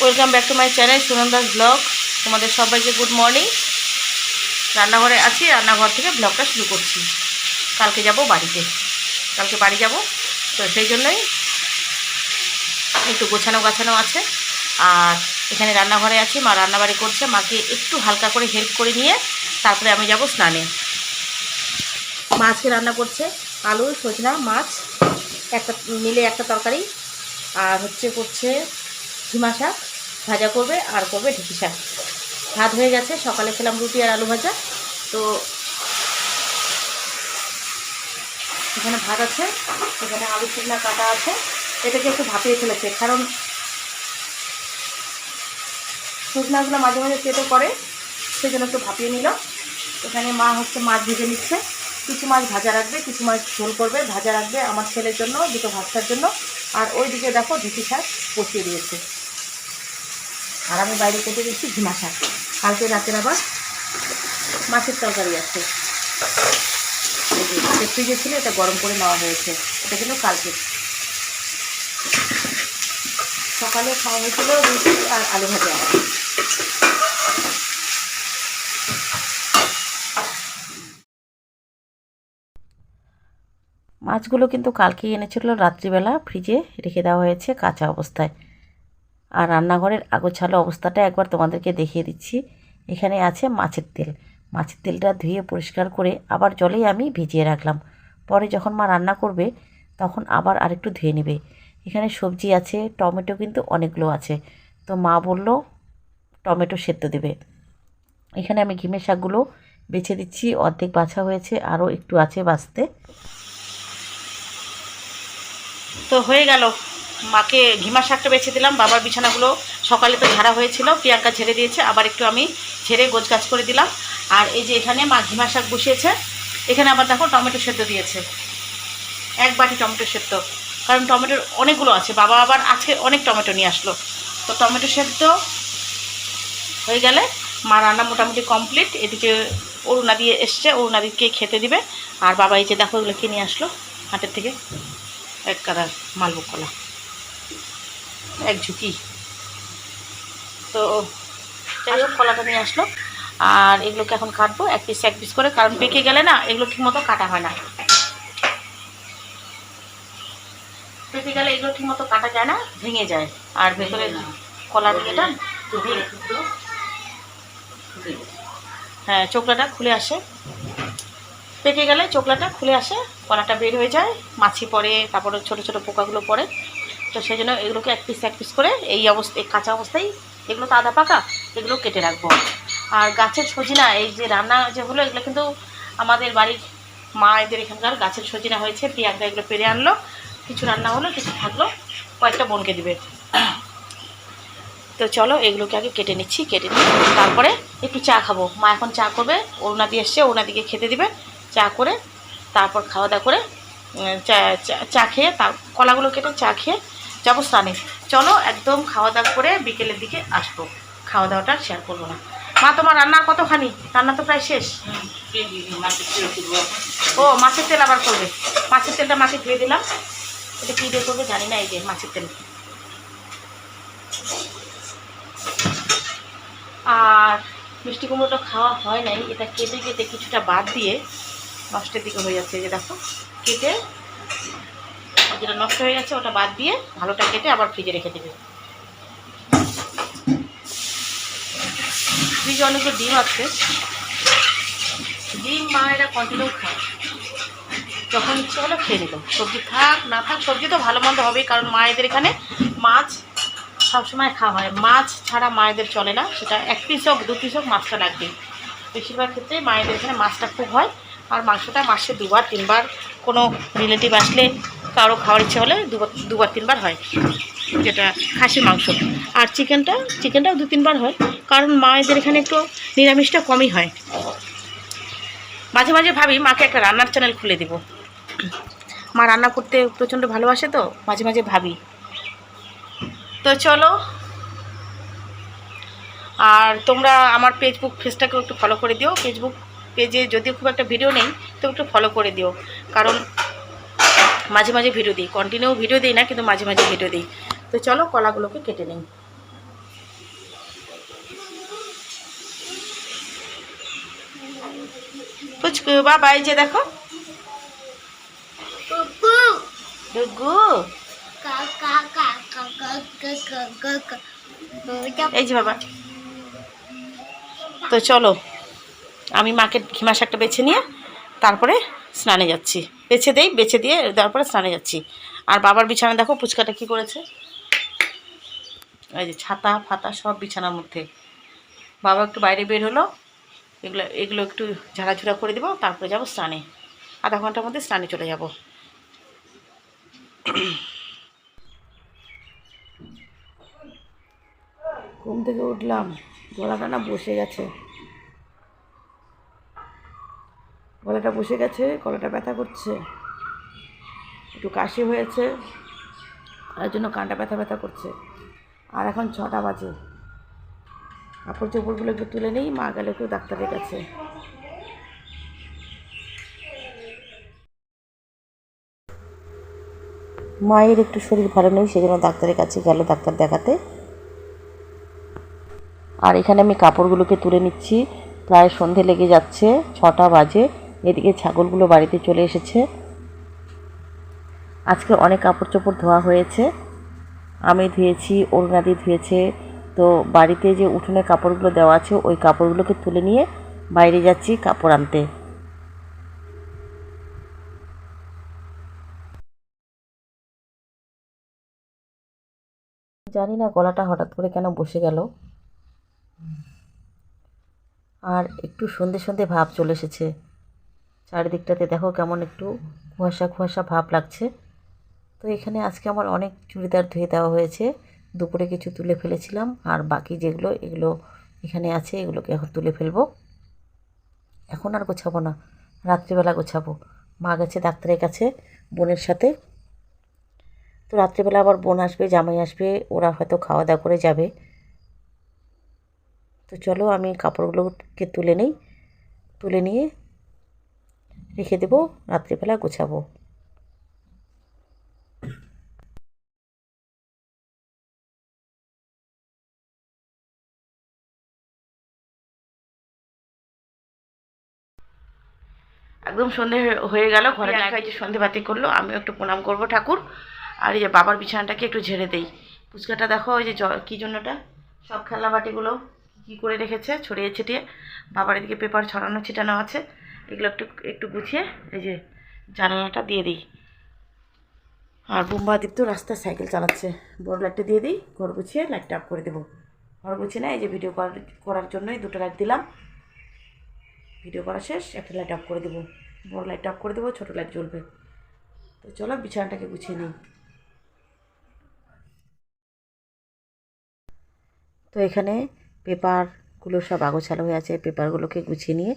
Welcome back to my channel Sunanda's blog তোমাদের সবাইকে good morning রান্নাঘরে আছি, রান্নাঘর থেকে ব্লগটা শুরু করছি। কালকে যাব বাড়িতে। কালকে বাড়ি যাব, তো সেই জন্যই একটু গোছানো গাছানো আছে। আর এখানে রান্নাঘরে আছি, মা রান্নাবাড়ি করছে। মাকে একটু হালকা করে হেল্প করে নিয়ে তারপরে আমি যাব স্নানে। মাছকে রান্না করছে আলু, সজনা, মাছ, একটা মিলে একটা তরকারি। আর হচ্ছে করছে ঝিমা শাক। ভাজা করবে, আর করবে ঢেঁকি শাক। ভাত হয়ে গেছে, সকালে খেলাম রুটি আর আলু ভাজা। তো এখানে ভাত আছে, এখানে আলু শুকনা কাটা আছে। এটাকে একটু ভাপিয়ে ফেলেছে, কারণ শুকনাগুলো মাঝে মাঝে পেটে করে সেই জন্য একটু ভাপিয়ে নিল। এখানে মা হচ্ছে মাছ ভেজে নিচ্ছে। কিছু মাছ ভাজা রাখবে, কিছু মাছ ঝোল করবে, ভাজা রাখবে আমার ছেলের জন্য, দুটো ভাতটার জন্য। আর ওই দিকে দেখো ঢেঁকি শাক বসিয়ে দিয়েছে। আর আমি বাইরে কেটে দিচ্ছি ঝিমা শাক। কালকে রাতের আবার মাছের তরকারি আছে। ফ্রিজে ছিল, এটা গরম করে নেওয়া হয়েছে। এটা কিন্তু কালকে। সকালে খাওয়া হয়েছিল রুটি আর আলু ভাজা। মাছগুলো কিন্তু কালকেই এনেছিল, রাত্রিবেলা ফ্রিজে রেখে দেওয়া হয়েছে কাঁচা অবস্থায়। আর রান্নাঘরের আগোছালো অবস্থাটা একবার তোমাদেরকে দেখিয়ে দিচ্ছি। এখানে আছে মাছের তেল। মাছের তেলটা ধুয়ে পরিষ্কার করে আবার জলেই আমি ভিজিয়ে রাখলাম। পরে যখন মা রান্না করবে, তখন আবার আরেকটু ধুয়ে নেবে। এখানে সবজি আছে, টমেটো কিন্তু অনেকগুলো আছে। তো মা বলল, টমেটো সেদ্ধ দেবে। এখানে আমি ঘিমের শাকগুলো বেছে দিচ্ছি, অর্ধেক বাছা হয়েছে, আরও একটু আছে বাঁচতে। তো হয়ে গেল। মাকে ঘিমা শাকটা বেছে দিলাম, বাবার বিছানাগুলো সকালে তো ঝাড়া হয়েছিল, প্রিয়াঙ্কা ঝেড়ে দিয়েছে, আবার একটু আমি ঝেড়ে গোছগাছ করে দিলাম। আর এই যে এখানে মা ঘিমা শাক বসিয়েছে, এখানে আবার দেখো টমেটো সেদ্ধ দিয়েছে। এক বাটি টমেটো সেদ্ধ, কারণ টমেটোর অনেকগুলো আছে, বাবা আবার আজকে অনেক টমেটো নিয়ে আসলো। তো টমেটো সেদ্ধ হয়ে গেলে মা রান্না মোটামুটি কমপ্লিট, এদিকে অরুণা দিয়ে এসছে অরুণাদিকে খেতে দিবে। আর বাবা এই যে দেখো ওগুলো কিনে আসলো, হাটের থেকে এক কাদার মালভোগ কলা। এক ঝুঁকি। তো যাই হোক কলাটা নিয়ে আসলো। আর এগুলোকে এখন কাটবো এক পিস এক পিস করে কারণ পেকে গেলে না এগুলো ঠিকমতো কাটা হয় না। পেকে গেলে এগুলো ঠিকমতো কাটা যায় না ভেঙে যায়। আর ভেতরে কলার ইয়েটা হ্যাঁ চোকলাটা খুলে আসে। পেকে গেলে চোকলাটা খুলে আসে কলাটা বের হয়ে যায় মাছি পড়ে তারপরে ছোটো ছোটো পোকাগুলো পড়ে। তো সেই জন্য এগুলোকে এক পিস এক পিস করে এই অবস্থা কাঁচা অবস্থায় এগুলো তো পাকা, এগুলো কেটে রাখব। আর গাছের সজিনা, এই যে রান্না যে হলো, এগুলো কিন্তু আমাদের বাড়ির মা এদের এখানকার গাছের সজিনা হয়েছে, প্রিয়াঙ্কা এগুলো পেরে আনলো, কিছু রান্না হলো, কিছু থাকল, কয়েকটা বোনকে দিবে। তো চলো এগুলোকে আগে কেটে নিচ্ছি, কেটে নিয়ে তারপরে একটু চা খাব। মা এখন চা করবে অরুণা দিয়ে এসছে অরুণাদিকে খেতে দিবে, চা করে তারপর খাওয়া দাওয়া করে চা- চা খেয়ে তার, কলাগুলো কেটে চা খেয়ে যাব স্নানে। চলো একদম খাওয়া দাওয়া করে বিকেলের দিকে আসব। খাওয়া দাওয়াটা শেয়ার করব না। মা, তোমার রান্নার কতখানি? রান্না তো প্রায় শেষ। ও, মাছের তেল আবার করবে। মাছের তেলটা মাকে ধুয়ে দিলাম। এটা কী দিয়ে করবে জানি না, এই যে মাছের তেল। আর মিষ্টি কুমড়োটা খাওয়া হয় নাই, এটা কেটে কেটে কিছুটা বাদ দিয়ে নষ্টের দিকে হয়ে যাচ্ছে যে দেখো। কেটে যেটা নষ্ট হয়ে গেছে, ওটা বাদ দিয়ে ভালোটা কেটে আবার ফ্রিজে রেখে দেবে। ফ্রিজে অনেকগুলো ডিম আছে। ডিম মা এরা কন্টিনিউ খায়। যখন ইচ্ছে হলো খেয়ে নিল। সবজি থাক, না থাক, সবজি তো ভালো মন্দ হবেই, কারণ মায়েদের এখানে মাছ সবসময় খাওয়া হয়। মাছ ছাড়া মায়েদের চলে না, সেটা এক পিস হোক, দু পিস হোক, মাছটা লাগবেই। বেশিরভাগ ক্ষেত্রে মায়েদের এখানে মাছটা খুব হয়, আর মাংসটা মাসে দুবার, তিনবার কোনো রিলেটিভ আসলে কারও খাওয়ার ইচ্ছে হলে দুবার দুবার, তিনবার হয় যেটা খাসির মাংস। আর চিকেনটা, চিকেনটাও দু, তিনবার হয় কারণ মায়েদের এখানে একটু নিরামিষটা কমই হয়। মাঝে মাঝে ভাবি মাকে একটা রান্নার চ্যানেল খুলে দিব। মা রান্না করতে প্রচণ্ড ভালোবাসে তো, মাঝে মাঝে ভাবি। তো চলো, আর তোমরা আমার ফেসবুক পেজটাকেও একটু ফলো করে দিও। ফেসবুক পেজে যদিও খুব একটা ভিডিও নেই তো একটু ফলো করে দিও। কারণ মাঝে মাঝে ভিডিও দিই। কন্টিনিউ ভিডিও দিই না কিন্তু মাঝে মাঝে ভিডিও দিই। তো চলো কলাগুলোকে কেটে নিই। পুচকু বাবা এই যে দেখো। এই যে বাবা। তো চলো আমি মাকে ঘিমা শাকটা বেছে নিয়ে তারপরে স্নানে যাচ্ছি। বেছে দেই, বেছে দিয়ে তারপরে স্নানে যাচ্ছি। আর বাবার বিছানা দেখো পুচকাটা কি করেছে? এই যে ছাতা, ফাতা সব বিছানার মধ্যে। বাবা একটু বাইরে বের হলো, এগুলো এগুলো একটু ঝাড়াঝুড়া করে দেবো, তারপরে যাব স্নানে। আধা ঘণ্টার মধ্যে স্নানে চলে যাব। ঘুম থেকে উঠলাম, গলাটা না বসে গেছে। গলাটা বসে গেছে, গলাটা ব্যথা করছে। একটু কাশি হয়েছে, তার জন্য কানটা ব্যথা ব্যথা করছে। আর এখন ছটা বাজে। কাপড় চোপড়গুলো একটু তুলে নেই, মা গেলে একটু ডাক্তারের কাছে। মায়ের একটু শরীর ভালো নেই, সেজন্য ডাক্তারের কাছে গেল ডাক্তার দেখাতে। আর এখানে আমি কাপড়গুলোকে তুলে নিচ্ছি, প্রায় সন্ধে লেগে যাচ্ছে, ছটা বাজে। এদিকে ছাগলগুলো বাড়িতে চলে এসেছে। আজকে অনেক কাপড় চোপড় ধোয়া হয়েছে। আমি ধুয়েছি অরুণাদি ধুয়েছে। তো বাড়িতে যে উঠোনে কাপড়গুলো দেওয়া আছে, ওই কাপড়গুলোকে তুলে নিয়ে বাইরে যাচ্ছি কাপড় আনতে। জানি না গলাটা হঠাৎ করে কেন বসে গেল। আর একটু সন্ধে সন্ধে ভাব চলে এসেছে। চারিদিকটাতে দেখো কেমন একটু কুয়াশা কুয়াশা ভাব লাগছে। তো এখানে আজকে আমার অনেক চুড়িদার ধুয়ে দেওয়া হয়েছে। দুপুরে কিছু তুলে ফেলেছিলাম আর বাকি যেগুলো, এগুলো এখানে আছে, এগুলোকে এখন তুলে ফেলব। এখন আর গোছাবো না, রাত্রিবেলা গোছাবো। মা গেছে ডাক্তারের কাছে, বোনের সাথে। তো রাত্রিবেলা আবার বোন আসবে, জামাই আসবে, ওরা হয়তো খাওয়া দাওয়া করে যাবে। তো চলো আমি কাপড়গুলোকে তুলে নিই, তুলে নিয়ে রেখে দেবো রাত্রিবেলা গোছাবো। একদম সন্ধে হয়ে গেল ঘরে দেখা যে সন্ধে বাতি করল আমিও একটু প্রণাম করব ঠাকুর। আর এই যে বাবার বিছানাটাকে একটু ঝেড়ে দেই। ফুচকাটা দেখো ওই যে কী জন্যটা? সব খেলনা বাটিগুলো কী করে রেখেছে ছড়িয়ে ছিটিয়ে। বাবার এদিকে পেপার ছড়ানো ছিটানো আছে। এগুলো একটু একটু গুছিয়ে এই যে জানালাটা দিয়ে দিই। আর বুম্বা তো রাস্তায় সাইকেল চালাচ্ছে। বড় লাইটটা দিয়ে দিই, ঘর গুছিয়ে লাইটটা অফ করে দেবো। ঘর গুছিয়ে না, এই যে ভিডিও করার করার জন্যই দুটো লাইট দিলাম। ভিডিও করা শেষ, একটা লাইট অফ করে দেবো। বড় লাইট অফ করে দেবো, ছোটো লাইট জ্বলবে। তো চলো, বিছানাটাকে গুছিয়ে নিই। তো এখানে পেপারগুলো সব আগোছালো হয়ে আছে পেপারগুলোকে গুছিয়ে নিয়ে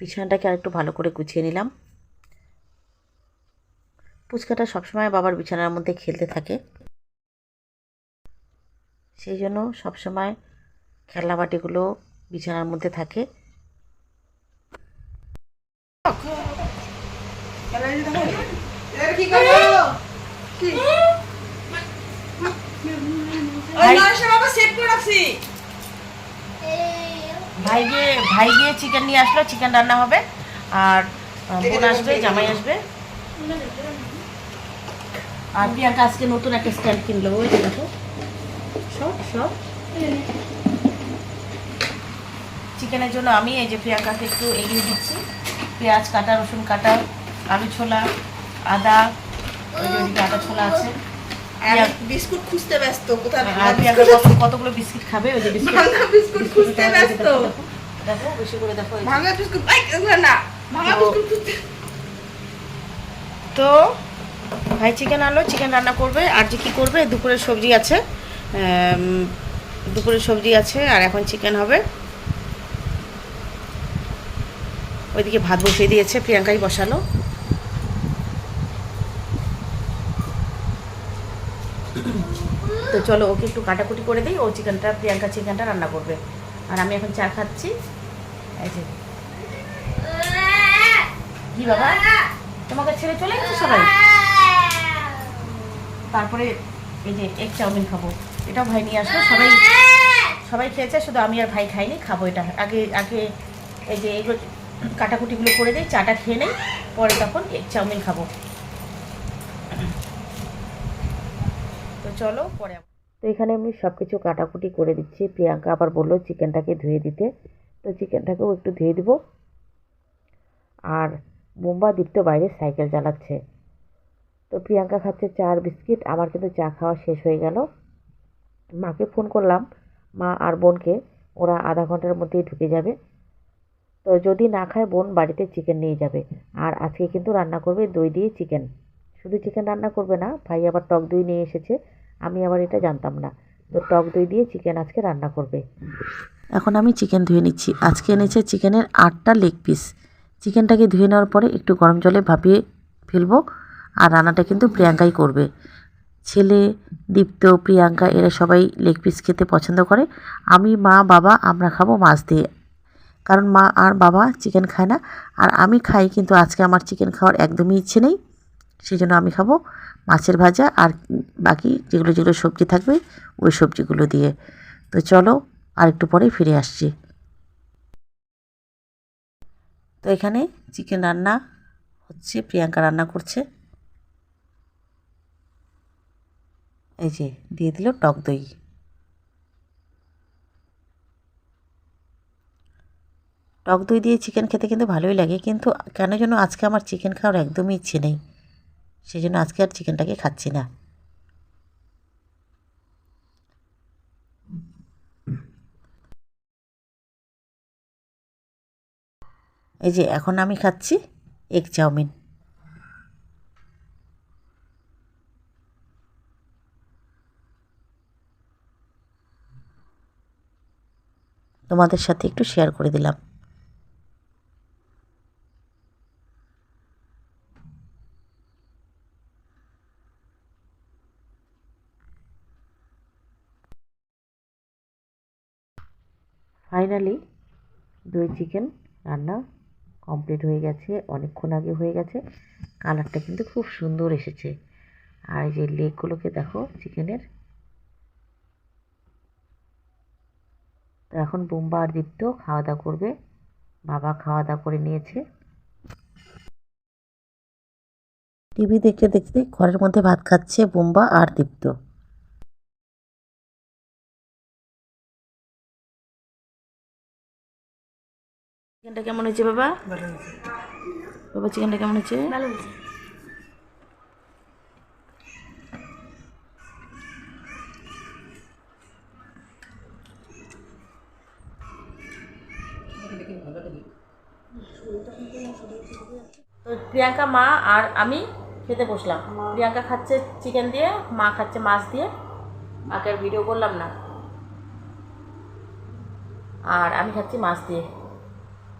বিছানাটাকে আরেকটু ভালো করে গুছিয়ে নিলাম পুচকাটা সবসময় বাবার বিছানার মধ্যে খেলতে থাকে সেই জন্য সবসময় খেলনা বাটিগুলো বিছানার মধ্যে থাকে ভাই গিয়ে ভাই গিয়ে চিকেন নিয়ে আসলো চিকেন রান্না হবে। আর বোন আসবে জামাই আসবে। আর প্রিয়াঙ্কা আজকে নতুন একটা স্ট্যান্ড কিনলো ওই দেখো। সব সব। চিকেনের জন্য আমি এই যে প্রিয়াঙ্কাকে একটু এগিয়ে দিচ্ছি। পেঁয়াজ কাটা রসুন কাটা আলু ছোলা আদা ওই যে আদা ছোলা আছে। বিস্কুট খুঁজতে ব্যস্ত কোথায় বিস্কুট কতগুলো বিস্কিট খাবে? ওই যে বিস্কিট বিস্কুট খুঁজতে ব্যস্ত। দেখো বেশি করে দেখো ভাঙা বিস্কুট না ভাঙা তো- বিস্কুট তো ভাই চিকেন আনলো চিকেন রান্না করবে আর যে কী করবে দুপুরের সবজি আছে দুপুরের সবজি আছে আর এখন চিকেন হবে। ওইদিকে ভাত বসিয়ে দিয়েছে প্রিয়াঙ্কাই বসালো। তো চলো ওকে একটু কাটাকুটি করে দিই, ও চিকেনটা, প্রিয়াঙ্কা চিকেনটা রান্না করবে। আর আমি এখন চা খাচ্ছি। এই যে। কি বাবা? তোমাকে ছেড়ে চলে গেছে সবাই? তারপরে এই যে এগ চাউমিন খাব। এটাও ভাই নিয়ে আসলো, সবাই সবাই খেয়েছে, শুধু আমি আর ভাই খাইনি, খাব এটা। আগে আগে এই যে এগুলো কাটাকুটিগুলো করে দিই, চাটা খেয়ে নেই, পরে তখন এগ চাউমিন খাব। চলো, পরে তো এখানে আমি সব কিছু কাটাকুটি করে দিচ্ছি। প্রিয়াঙ্কা আবার বলল, চিকেনটাকে ধুয়ে দিতে। তো চিকেনটাকেও একটু ধুয়ে দিব। আর বোম্বা দীপ্ত বাইরে সাইকেল চালাচ্ছে। তো প্রিয়াঙ্কা খাচ্ছে চা আর বিস্কিট। আমার কিন্তু চা খাওয়া শেষ হয়ে গেল। মাকে ফোন করলাম। মা আর বোনকে, ওরা আধা ঘণ্টার মধ্যেই ঢুকে যাবে। তো যদি না খায়, বোন বাড়িতে চিকেন নিয়ে যাবে। আর আজকে কিন্তু রান্না করবে দই দিয়ে চিকেন। শুধু চিকেন রান্না করবে না, ভাই আবার টক দই নিয়ে এসেছে। আমি আবার এটা জানতাম না। তো টক দই দিয়ে চিকেন আজকে রান্না করবে। এখন আমি চিকেন ধুয়ে নিচ্ছি। আজকে এনেছে চিকেনের আটটা লেগ পিস চিকেনটাকে ধুয়ে নেওয়ার পরে একটু গরম জলে ভাপিয়ে ফেলব। আর রান্নাটা কিন্তু প্রিয়াঙ্কাই করবে। ছেলে, দীপ্ত, প্রিয়াঙ্কা, এরা সবাই লেগ পিস খেতে পছন্দ করে। আমি, মা, বাবা, আমরা খাব মাছ দিয়ে। কারণ মা আর বাবা চিকেন খায় না। আর আমি খাই, কিন্তু আজকে আমার চিকেন খাওয়ার একদমই ইচ্ছে নেই। সেই জন্য আমি খাব। মাছের ভাজা আর বাকি যেগুলো যেগুলো সবজি থাকবে, ওই সবজিগুলো দিয়ে। তো চলো আর একটু পরেই ফিরে আসছি। তো এখানে চিকেন রান্না হচ্ছে, প্রিয়াঙ্কা রান্না করছে। এই যে, দিয়ে দিল টক দই। টক দই দিয়ে চিকেন খেতে কিন্তু ভালোই লাগে, কিন্তু কেন যেন আজকে আমার চিকেন খাওয়ার একদমই ইচ্ছে নেই। সেই জন্য আজকে আর চিকেনটাকে খাচ্ছি না। এই যে এখন আমি খাচ্ছি এগ চাউমিন। তোমাদের সাথে একটু শেয়ার করে দিলাম। ফাইনালি দই চিকেন রান্না কমপ্লিট হয়ে গেছে, অনেকক্ষণ আগে হয়ে গেছে। কালারটা কিন্তু খুব সুন্দর এসেছে। আর এই যে লেগগুলোকে দেখো চিকেনের তো এখন বোম্বা আর দীপ্ত খাওয়া দাওয়া করবে। বাবা খাওয়া দাওয়া করে নিয়েছে। টিভি দেখতে দেখতে ঘরের মধ্যে ভাত খাচ্ছে বোম্বা আর দীপ্ত। চিকেনটা কেমন হয়েছে বাবা? বাবা চিকেনটা কেমন হয়েছে? ভালো হয়েছে। তো প্রিয়াঙ্কা মা আর আমি খেতে বসলাম। প্রিয়াঙ্কা খাচ্ছে চিকেন দিয়ে মা খাচ্ছে মাছ দিয়ে। মাকে আর ভিডিও করলাম না। আর আমি খাচ্ছি মাছ দিয়ে।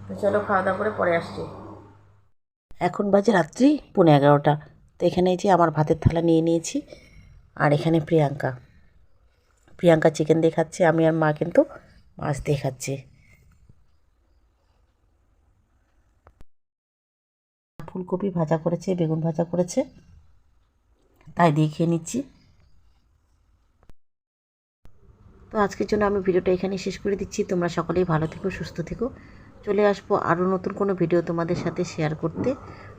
তো চলো খাওয়া দাওয়া করে পরে আসছি। এখন বাজে রাত্রি, পৌনে এগারোটা। তো এখানে যে আমার ভাতের থালা নিয়ে নিয়েছি, আর এখানে প্রিয়াঙ্কা। প্রিয়াঙ্কা চিকেন দিয়ে খাচ্ছে আমি আর মা কিন্তু মাছ দিয়ে খাচ্ছি ফুলকপি ভাজা করেছে, বেগুন ভাজা করেছে, তাই দিয়ে খেয়ে নিচ্ছি। তো আজকের জন্য আমি ভিডিওটা এখানে শেষ করে দিচ্ছি। তোমরা সকলেই ভালো থেকো, সুস্থ থেকো। চলে আসব আরও নতুন কোনো ভিডিও তোমাদের সাথে শেয়ার করতে।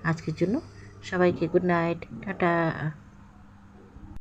আজকের জন্য সবাইকে গুড নাইট টাটা।